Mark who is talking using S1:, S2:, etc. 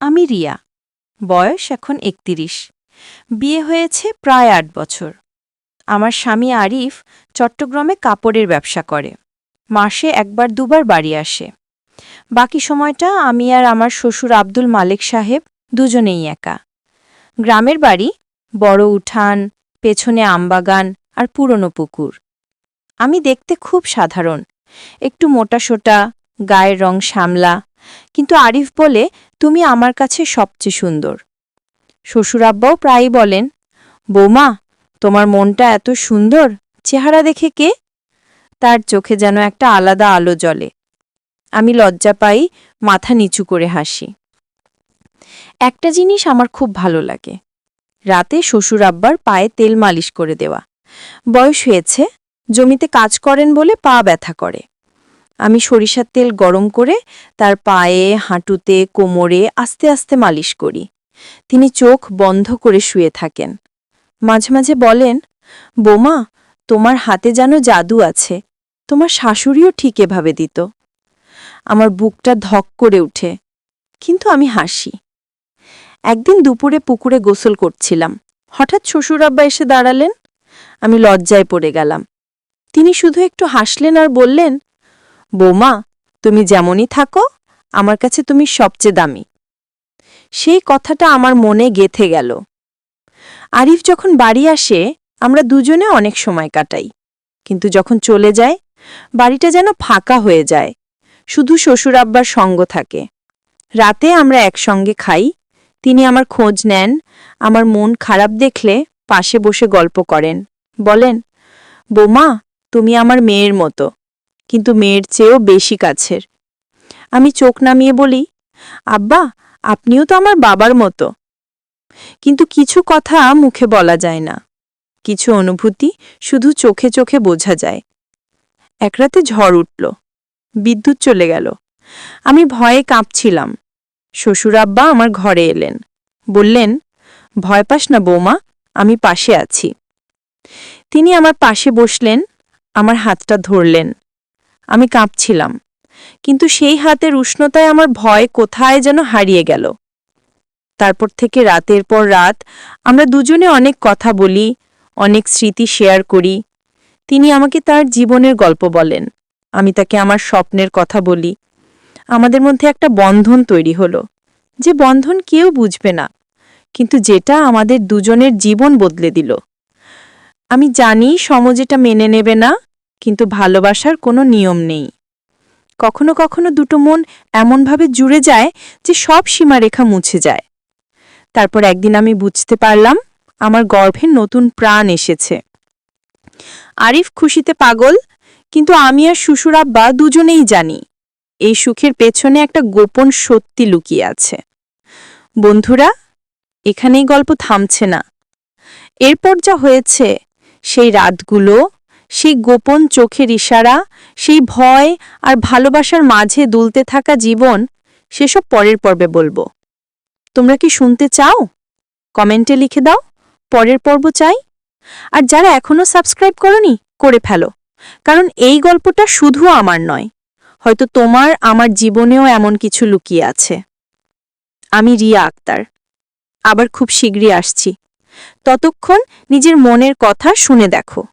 S1: আমি রিয়া। বয়স এখন একতিরিশ। বিয়ে হয়েছে প্রায় আট বছর। আমার স্বামী আরিফ চট্টগ্রামে কাপড়ের ব্যবসা করে। মাসে একবার দুবার বাড়ি আসে। বাকি সময়টা আমি আর আমার শ্বশুর আব্দুল মালিক সাহেব দুজনেই একা। গ্রামের বাড়ি বড় উঠান, পেছনে আমবাগান আর পুরনো পুকুর। আমি দেখতে খুব সাধারণ। একটু মোটাসোটা, গায়ের রং শ্যামলা কিন্তু আরিফ বলে, তুমি আমার কাছে সবচেয়ে সুন্দর। শ্বশুরাব্বাও প্রায়ই বলেন, বৌমা, তোমার মনটা এত সুন্দর, চেহারা দেখে কে? তার চোখে যেন একটা আলাদা আলো জ্বলে। আমি লজ্জা পাই, মাথা নিচু করে হাসি। একটা জিনিস আমার খুব ভালো লাগে। রাতে শ্বশুর আব্বার পায়ে তেল মালিশ করে দেওয়া। বয়স হয়েছে, জমিতে কাজ করেন বলে পা ব্যথা করে। আমি সরিষার তেল গরম করে তার পায়ে, হাঁটুতে, কোমরে আস্তে আস্তে মালিশ করি। তিনি চোখ বন্ধ করে শুয়ে থাকেন। মাঝে মাঝে বলেন, বোমা, তোমার হাতে যেন জাদু আছে। তোমার শাশুড়িও ঠিক এভাবে দিত। আমার বুকটা ধক করে উঠে, কিন্তু আমি হাসি। একদিন দুপুরে পুকুরে গোসল করছিলাম। হঠাৎ শ্বশুরাব্বা এসে দাঁড়ালেন। আমি লজ্জায় পড়ে গেলাম। তিনি শুধু একটু হাসলেন আর বললেন বৌমা, তুমি যেমনই থাকো, আমার কাছে তুমি সবচেয়ে দামি। সেই কথাটা আমার মনে গেথে গেল। আরিফ যখন বাড়ি আসে, আমরা দুজনে অনেক সময় কাটাই। কিন্তু যখন চলে যায়, বাড়িটা যেন ফাঁকা হয়ে যায়। শুধু শ্বশুর আব্বার সঙ্গ থাকে। রাতে আমরা একসঙ্গে খাই, তিনি আমার খোঁজ নেন, আমার মন খারাপ দেখলে পাশে বসে গল্প করেন। বলেন, বোমা, তুমি আমার মেয়ের মতো। কিন্তু মেয়ের চেয়েও বেশি কাছের। আমি চোখ নামিয়ে বলি, আব্বা, আপনিও তো আমার বাবার মতো। কিন্তু কিছু কথা মুখে বলা যায় না। কিছু অনুভূতি শুধু চোখে চোখে বোঝা যায়। এক রাতে ঝড় উঠল। বিদ্যুৎ চলে গেল। আমি ভয়ে কাঁপছিলাম। শ্বশুর আব্বা আমার ঘরে এলেন। বললেন, ভয় পাস না বৌমা, আমি পাশে আছি। তিনি আমার পাশে বসলেন, আমার হাতটা ধরলেন। আমি কাঁপছিলাম। কিন্তু সেই হাতের উষ্ণতায় আমার ভয় কোথায় যেন হারিয়ে গেল। তারপর থেকে রাতের পর রাত আমরা দুজনে অনেক কথা বলি, অনেক স্মৃতি শেয়ার করি। তিনি আমাকে তার জীবনের গল্প বলেন। আমি তাকে আমার স্বপ্নের কথা বলি। আমাদের মধ্যে একটা বন্ধন তৈরি হলো। যে বন্ধন কেউ বুঝবে না, কিন্তু যেটা আমাদের দুজনের জীবন বদলে দিল। আমি জানি সমাজ এটা মেনে নেবে না কিন্তু ভালোবাসার কোনো নিয়ম নেই। কখনো কখনো দুটো মন এমনভাবে জুড়ে যায় যে সব সীমারেখা মুছে যায়। তারপর একদিন আমি বুঝতে পারলাম, আমার গর্ভে নতুন প্রাণ এসেছে। আরিফ খুশিতে পাগল, কিন্তু আমি আর শ্বশুর আব্বা দুজনেই জানি, এই সুখের পেছনে একটা গোপন সত্যি লুকিয়ে আছে। বন্ধুরা, এখানেই গল্প থামছে না। এরপর যা হয়েছে, সেই রাতগুলো সেই গোপন চোখের ইশারা, সেই ভয় আর ভালোবাসার মাঝে দুলতে থাকা জীবন, সেসব পরের পর্বে বলব। তোমরা কি শুনতে চাও? কমেন্টে লিখে দাও, পরের পর্ব চাই। আর যারা এখনও সাবস্ক্রাইব করনি, করে ফেলো। কারণ এই গল্পটা শুধু আমার নয়, হয়তো তোমার, আমার জীবনেও এমন কিছু লুকিয়ে আছে। আমি রিয়া আক্তার। আবার খুব শীঘ্রই আসছি। ততক্ষণ নিজের মনের কথা শুনে দেখো।